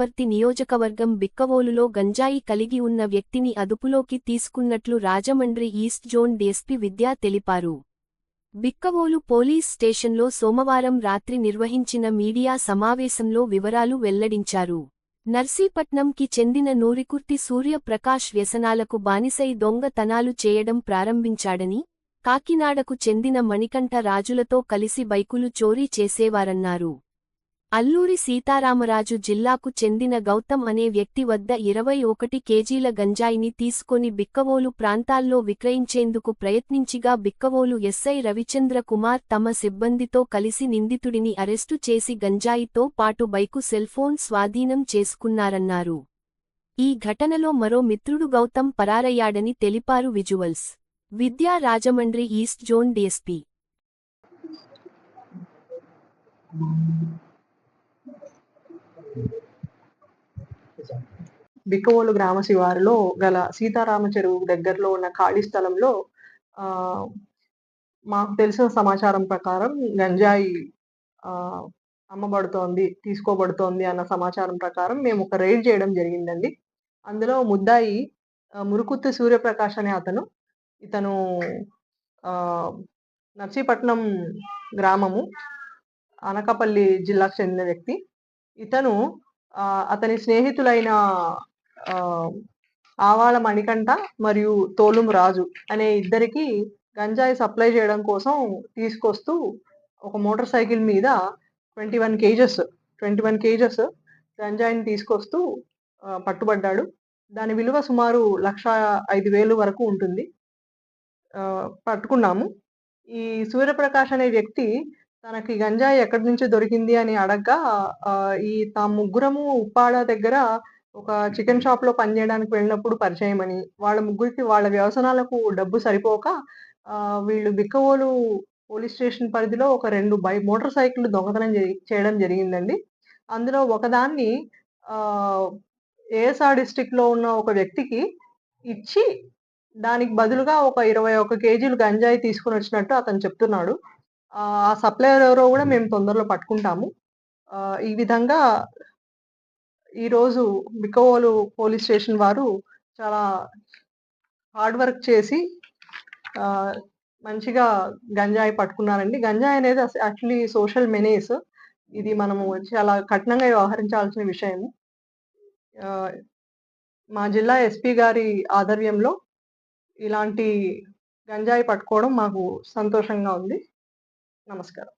వనపర్తి నియోజకవర్గం బిక్కవోలులో గంజాయి కలిగి ఉన్న వ్యక్తిని అదుపులోకి తీసుకున్నట్లు రాజమండ్రి ఈస్ట్ జోన్ డీఎస్పీ విద్యా తెలిపారు. బిక్కవోలు పోలీస్ స్టేషన్లో సోమవారం రాత్రి నిర్వహించిన మీడియా సమావేశంలో వివరాలు వెల్లడించారు. నర్సీపట్నంకి చెందిన నూరికుర్తి సూర్యప్రకాష్ వ్యసనాలకు బానిసై దొంగతనాలు చేయడం ప్రారంభించాడని కాకినాడకు చెందిన మణికంఠ రాజులతో కలిసి బైకులు చోరీ చేసేవారన్నారు. అల్లూరి సీతారామరాజు జిల్లాకు చెందిన గౌతమ్ అనే వ్యక్తి వద్ద ఇరవై ఒకటి కేజీల గంజాయిని తీసుకొని బిక్కవోలు ప్రాంతాల్లో విక్రయించేందుకు ప్రయత్నించిగా బిక్కవోలు ఎస్ఐ రవిచంద్ర కుమార్ తమ సిబ్బందితో కలిసి నిందితుడిని అరెస్టు చేసి గంజాయితో పాటు బైకు సెల్ఫోన్ స్వాధీనం చేసుకున్నారన్నారు. ఈ ఘటనలో మరో మిత్రుడు గౌతమ్ పరారయ్యాడని తెలిపారు visuals. Vidya Rajahmundry east zone DSP. Bikkavolu గ్రామ శివారులో గల సీతారామ చెరువు దగ్గరలో ఉన్న ఖాళీ స్థలంలో ఆ మాకు తెలిసిన సమాచారం ప్రకారం గంజాయి అమ్మబడుతోంది తీసుకోబడుతోంది అన్న సమాచారం ప్రకారం మేము ఒక రైడ్ చేయడం జరిగిందండి. అందులో ముద్దాయి మురుకుత్తి సూర్యప్రకాష్ అనే అతను ఇతను నర్సీపట్నం గ్రామము అనకాపల్లి జిల్లాకు చెందిన వ్యక్తి. ఇతను అతని స్నేహితులైన ఆవాల మణికంఠ మరియు తోలుం రాజు అనే ఇద్దరికి గంజాయి సప్లై చేయడం కోసం తీసుకొస్తూ ఒక మోటార్ సైకిల్ మీద twenty one kgs twenty one kgs గంజాయిని తీసుకొస్తూ పట్టుబడ్డాడు. దాని విలువ సుమారు లక్ష ఐదు వేలు వరకు ఉంటుంది. పట్టుకున్నాము. ఈ సూర్యప్రకాష్ అనే వ్యక్తి తనకి గంజాయి ఎక్కడి నుంచి దొరికింది అని అడగ్గా ఈ తా ముగ్గురము ఉప్పాడ దగ్గర ఒక చికెన్ షాప్లో పనిచేయడానికి వెళ్ళినప్పుడు పరిచయం అని వాళ్ళ ముగ్గురికి వాళ్ళ వ్యవసనాలకు డబ్బు సరిపోక ఆ, వీళ్ళు బిక్కవోలు పోలీస్ స్టేషన్ పరిధిలో ఒక రెండు బై మోటార్ సైకిల్ దొంగతనం జరి- చేయడం జరిగిందండి. అందులో ఒకదాన్ని ఏఎస్ఆర్ డిస్టిక్లో ఉన్న ఒక వ్యక్తికి ఇచ్చి దానికి బదులుగా ఒక ఇరవై ఒక కేజీలు గంజాయి తీసుకుని వచ్చినట్టు అతను చెప్తున్నాడు. ఆ సప్లయర్ ఎవరో కూడా మేము తొందరలో పట్టుకుంటాము. ఆ, ఈ విధంగా ఈరోజు బిక్కవోలు పోలీస్ స్టేషన్ వారు చాలా హార్డ్ వర్క్ చేసి మంచిగా గంజాయి పట్టుకున్నారండి. గంజాయి అనేది యాక్చువల్లీ సోషల్ మెనేస్ ఇది మనము చాలా కఠినంగా వ్యవహరించాల్సిన విషయం మా జిల్లా ఎస్పీ గారి ఆధ్వర్యంలో ఇలాంటి గంజాయి పట్టుకోవడం మాకు సంతోషంగా ఉంది. నమస్కారం.